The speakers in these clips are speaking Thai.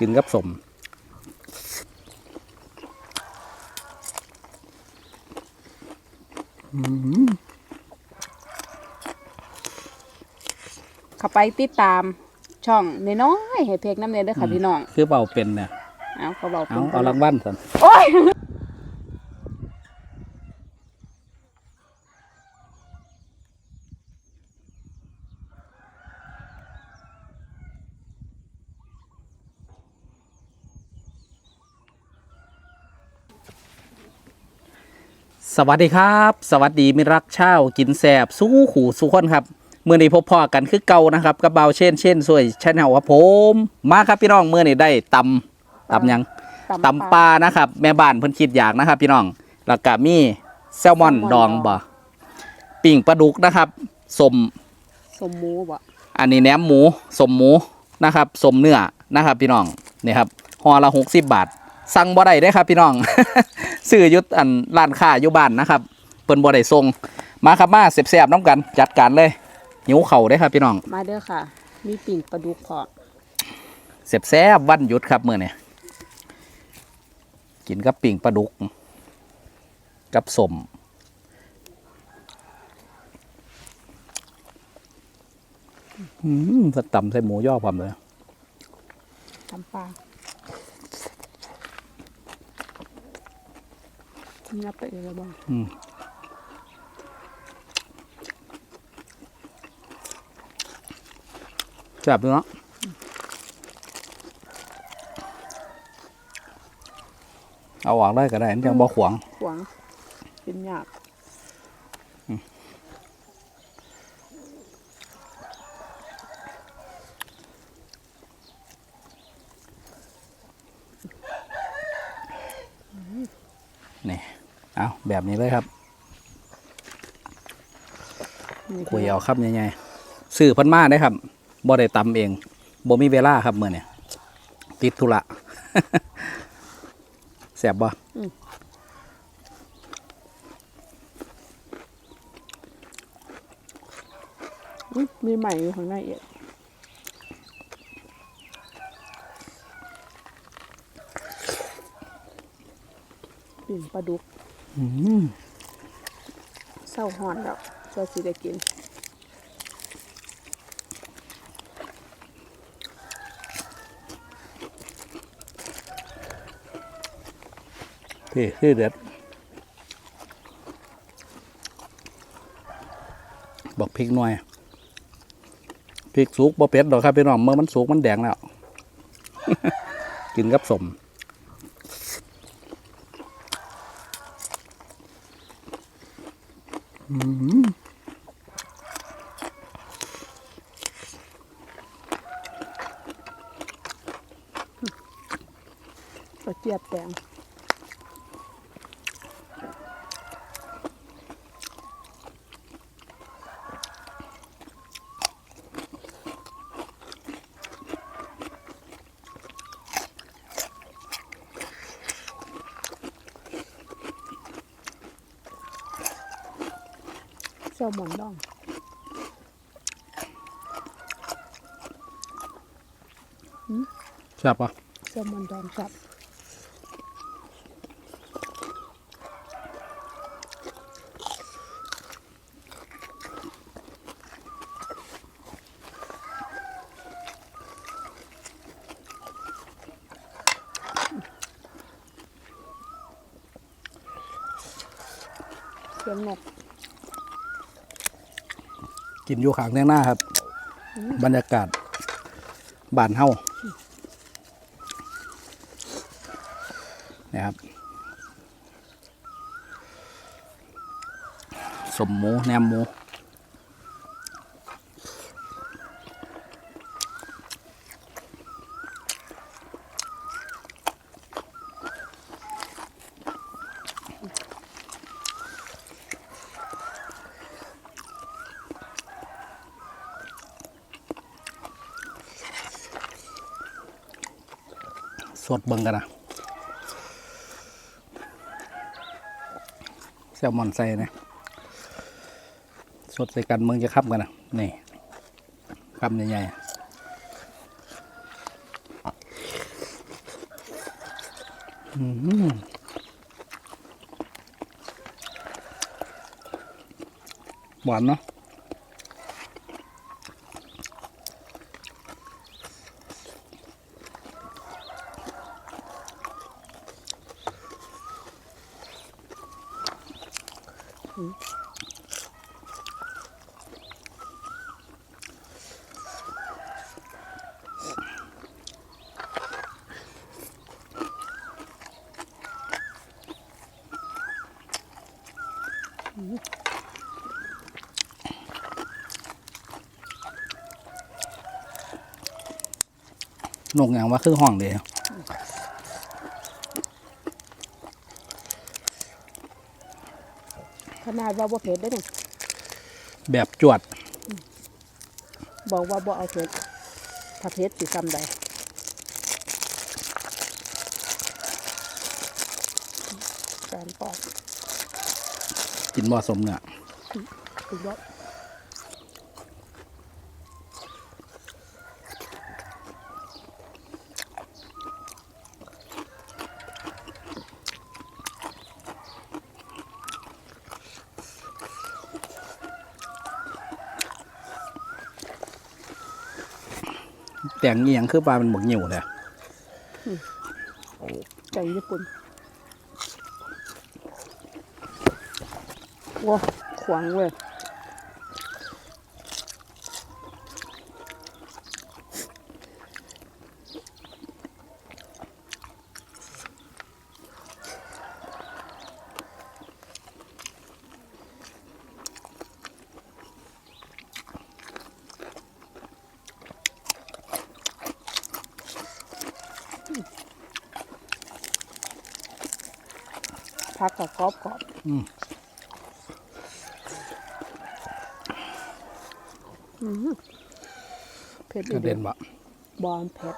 กินกับสมเข้าไปติดตามช่องน้อยๆให้เพกน้ำเนยเด้อค่ะพี่น้อง คือเบาเป็นเนี่ยเอาเขาบอกเอาเป็นเอารางวัลสัน โอ้ย สวัสดีครับ สวัสดีมิตรรักเช่าวกินแสบสู้ขู่สู้คนครับเมื่อนี้พบพ่อกันคือเก่านะครับกับเบาเช่นเช่นสวยชาแนลครับผมมาครับพี่น้องเมื่อนี้ได้ตำตำหยังตำปลานะครับ แม่บ้านเพิ่นคิดอยากนะครับ พี่น้องแล้วก็มีแซลมอนดองบ่ปิ่งปลาดุกนะครับสมสมหมูบ่อันนี้แหนมหมูสมหมูนะครับสมเนื้อนะครับ พี่น้องนี่ครับห่อละหกสิบบาท สั่งบ่ได้เด้อครับ พี่น้องซื้ออยุดอันร้านค้าอยู่บ้านนะครับเปิ้นบ่ได้ส่งมาครับมาเสียบๆน้ำกัน จัดการเลยหิวเข่าวเด้อครับพี่น้อง มาเด้อค่ะ มีปิ่งปลาดุกพร้อมเสียบแซบๆวันหยุดครับมื้อนี้กินกับปิ่งปลาดุก กับสมอืมสตำใส่หมูย่อพร้อมเลยตำปลา งับไปเลยบ่อืมแซ่บด้วยเนาะเอาออกได้ก็ได้มันยังบ่ขวาง ขวางเป็นยากนี่ เอาแบบนี้เลยครับคุยเอาครับยังไงซื้อพันมาได้ครับบ่ได้ตำเองบ่มีเวลาครับเมื่อเนี่ยติดธุระแซ่บบ่มีใหม่อยู่ข้างในเอีกปิ่งปลาดุก เศร้าหอนแล้วจะสิได้กินที่ที่เด็ดบอกพริกหน่อยพริกสุกบ่เป็ดดอกครับพี่น้องเมื่อมันสุกมันแดงแล้ว กินกับสม กระเจี๊ยบแดง แซลมอนดองใช่บปะแซลมอนดองครับเสียงนก กินอยู่ข้างเทียงหน้าครับ บรรยากาศบานเฮานี่ครับสมหมูแหนมหมู ดเบิ่งกันนะแซลมอนใส่นะสดใส่กันเมืองจะขับกันนะนี่ขับใหญ่ๆหวานเนาะ นกอย่างว่าคือห้องเดียวขนาดว่าบ่เผ็ดได้อเนี่ยแบบจวด บอกว่าบ่เอาเผ็ดถ้าเผ็ดสิซ้ำใดแฟนปอกกินบ่สมเนื้อสุดย แต่งเอียงคือปลาเป็นหมกเหนียวเลยใจญี่ปุ่นว้าขวางเว้ย พักกับกรอบกรอบอืมอืมเผ็ดกระเด็นบ่บอลเผ็ด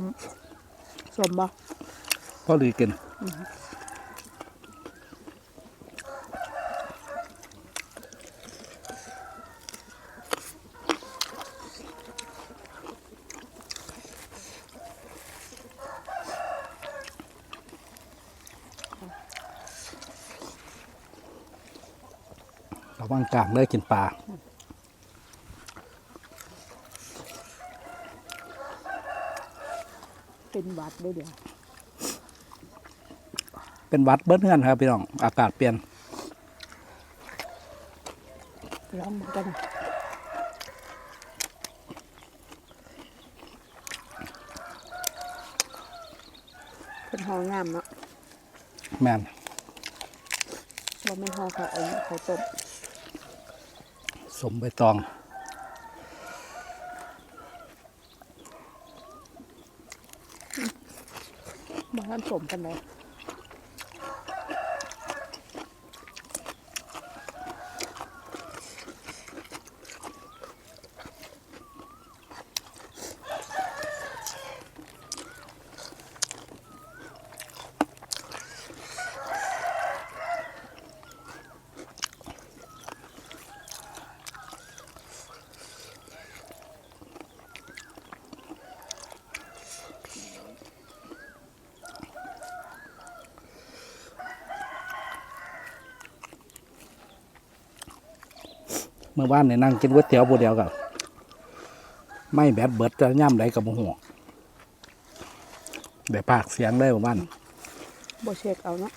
มสมบ่พอดีกินระวังกลางเลยกินปลา เป็นหวัดได้เดี๋ยวเป็นหวัดเบิ้ลเฮือนครับพี่น้อง อากาศเปลี่ยนร้องเหมือนกันนะเป็นหองามเนาะแม่นว่าไม่นหอเขาเอาเขาต้มสมใบตอง มาท่านสมกันเลย เมื่อวานเนี่ยนั่งกินก๋วยเตี๋ยวผู้เดียวกับไม่แบบเบิดจะย่ำไรกับโมโหแบบปากเสียงได้เมื่อวานบ่เช็คเอาเนาะ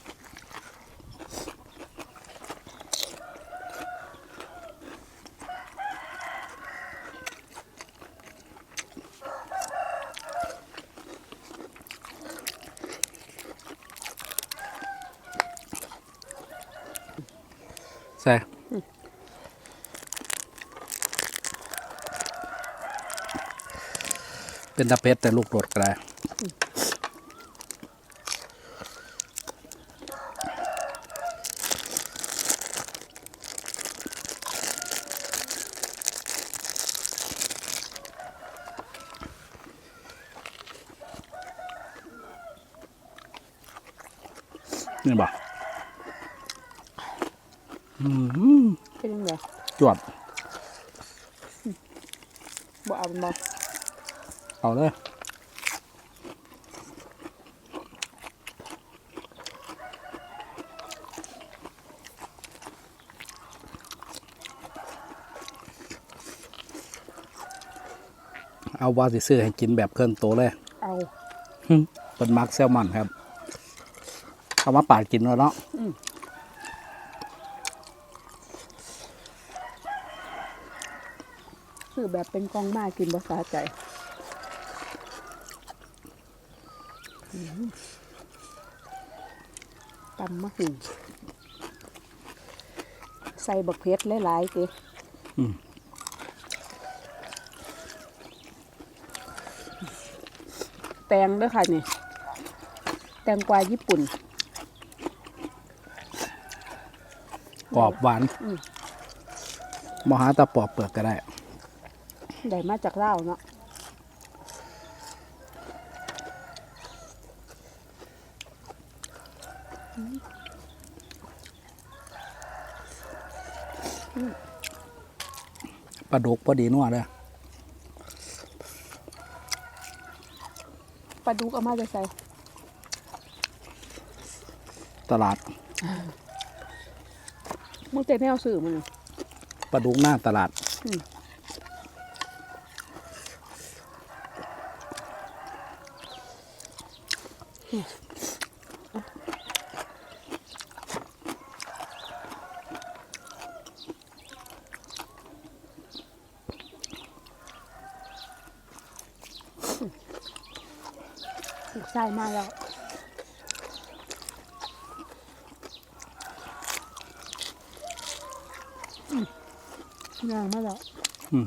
เป็นตะเพชรแต่ลูกโดดก็ได้นี่บ่อืมเป็นยังไงจวดบ่เอาเป็นบ่ เอาเลยเอาว่าสิซื้อให้กินแบบเครื่องโตเลย เอาหึเป็นมักแซลมอนครับ เอามาปาดกินแล้วเนาะคือแบบเป็นกองมากินบ่สาใจอืม ตำมะหึ่งใส่บักเพชรหลายๆเกแตงเด้วยค่ะนี่ แตงกวาญี่ปุ่นกรอบหวานอืมมหาตะปอบเปลือกก็ได้ ได้มาจากเล่าวเนาะ ปลาดุกพอดีนัวเลยปลาดุกเอามาจะใส่ตลาดมึงเจแนวสื่อมันน่ะปลาดุกหน้าตลาดอืม ถูกใส่มาแล้วอืมย่างมาแล้วอืม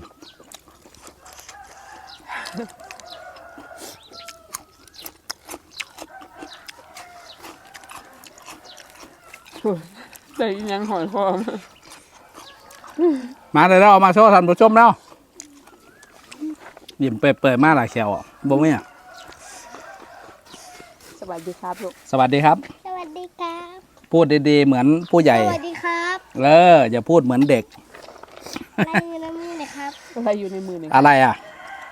ใส่อีหยังหอยคอมามาเลยแล้วเอามาโชว์ท่านผู้ชมแล้วยิ้มเปิดๆมาหลายแขวอะบ่มีอะ สวัสดีครับลูก สวัสดีครับ สวัสดีครับ พูดดีๆ เหมือนผู้ใหญ่ สวัสดีครับเอออย่าพูดเหมือนเด็ก อะไรอยู่ในมือหนะครับ อะไรอยู่ในมือนี่อะไรอะ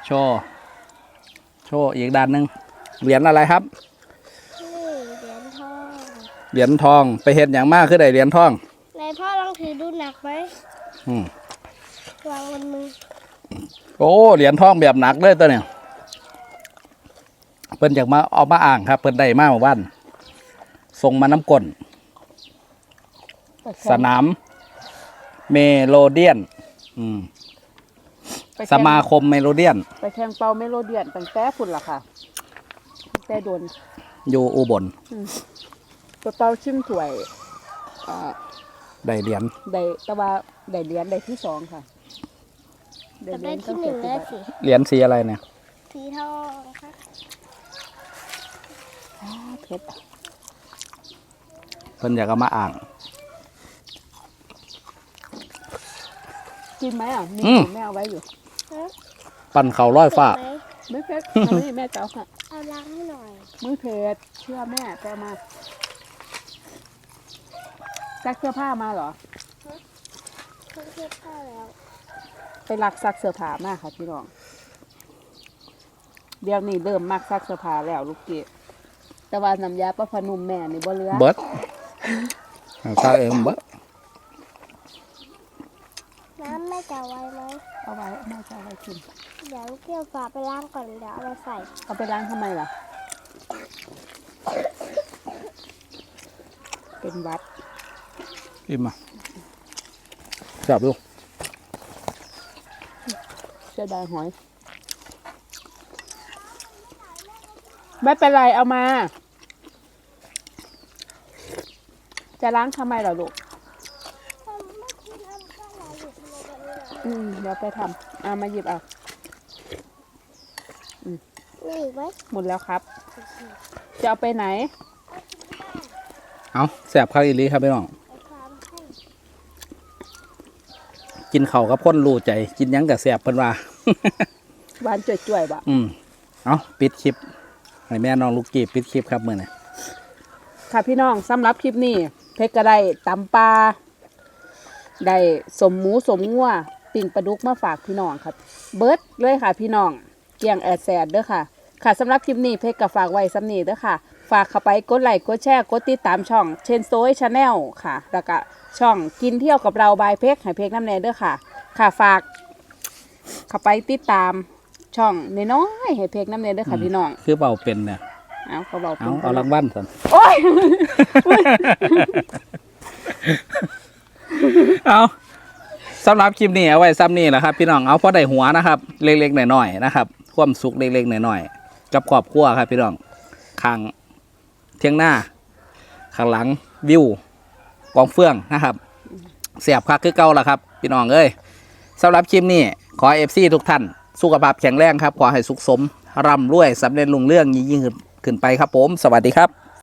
โชว์โชว์อีกด้านหนึ่งเหรียญอะไรครับชื่อเหรียญทอง เหรียญทองไปเห็นอย่างมากคือได้เหรียญทองนายพ่อลองถือดูหนักไหมอืมวางบนมือ โอ้เหรียญทองแบบหนักเลยตัวเนี่ย เพิ่นอยากมาเอามาอ่างครับ เพิ่นได้มาเมื่อวันส่งมาน้ำกลนไปแข่งสนามเมโลเดียน อืมไปแข่งสมาคมเมโลเดียน ไปแข่งเป่าเมโลเดียนตั้งแต่ฝุ่นละค่ะตั้งแต่โดนอยู่อุบลตัวเป่าชิมถ้วยอ่าได้เหรียญได้แต่ว่าได้เหรียญได้ที่สองค่ะแต่ได้เหรียญที่หนึ่งตั้แล้วแต่สิเหรียญสีอะไรเนี่ย สีทองครับอ๋อ เพชรเพิ่นอยากเอามาอ่าง กินไหมอะมีอืมแม่เอาไว้อยู่ฮะปั่นเขาร้อยฟ้า เผ็ดไหมไม่เพชรเอาไม่แม่เจ้าค่ะเอาล้างให้หน่อยมือเพชรเชื่อแม่แกมาซักเสื้อผ้ามาเหรอ เครื่องเทียบผ้าแล้วไปรักซักเสื้อผ้ามาค่ะพี่น้อง เดี๋ยวนี้เริ่มมักซักเสื้อผ้าแล้วลูกเกด แต่ว่าน้ำยาประพนุ่มแม่นี่บ่เหลือเบิร์ดถ้าเองเบิร์ดน้ำแม่จะเอาไว้ไหมเอาไว้แม่จะเอาไว้กินเดี๋ยวลูกเกี่ยวฝาไปล้างก่อนเดี๋ยวเอามาใส่เอาไปล้างทำไมล่ะ เป็นหวัดอิ่มอะจับดูเสียดายหอย ไม่เป็นไรเอามา จะล้างทำไมเหรอลูก อืมเดี๋ยวไปทำเอามาหยิบเอาอืมมีอีกไหมหมดแล้วครับ จะเอาไปไหน เอาแสบข้าวอีหลีครับพี่น้องไปฟาร์มให้กินข้าวกับคนรู้ใจ กินหยังกับแสบเพิ่นว่า หวานจ่วยๆบะอืมเอาปิดคลิปให้แม่น้องลูกกี้ปิดคลิปครับมื้อนี้ ค่ะพี่น้องสำหรับคลิปนี้ เพชรก็ได้ตำปลาได้สมหมูสมงัวปิ่งปลาดุกมาฝากพี่น้องครับ เบิร์ดเลยค่ะพี่น้องเกียงแอดแสดเด้อค่ะ ค่ะสำหรับคลิปนี้เพชรก็ฝากไว้สำนีเด้อค่ะ ฝากเข้าไปกดไลค์กดแชร์กดติดตามช่องเชนโซยชาแนลค่ะ แล้วก็ช่องกินเที่ยวกับเราบายเพชรให้เพชรน้ำแน่เด้อค่ะ ค่ะฝากเข้าไปติดตามช่องน้อยๆให้เพชรน้ำแน่เด้อค่ะพี่น้อง คือเบาเป็นเนี่ยเอาเขาบอกเอาเป็นเอารางวัลสันโอ้ ยเอาสำหรับคลิปนี้เอาไว้ซ้ำนี่แหละครับ พี่น้องเอาพอได้หัวนะครับ เล็กๆหน่อยๆนะครับความสุขเล็กๆหน่อยๆกับครอบครัวครับ พี่น้องข้างเที่ยงหน้าข้างหลังวิวกองเฟื่องนะครับเสียบคักคือเก่าละครับ พี่น้องเอ้ยสำหรับคลิปนี้ขอเอฟซีทุกท่านสุขภาพแข็งแรงครับ ขอให้สุขสมร่ำรวยสำเร็จลุงเรื่องยิ่งขึ้นไปครับผม สวัสดีครับ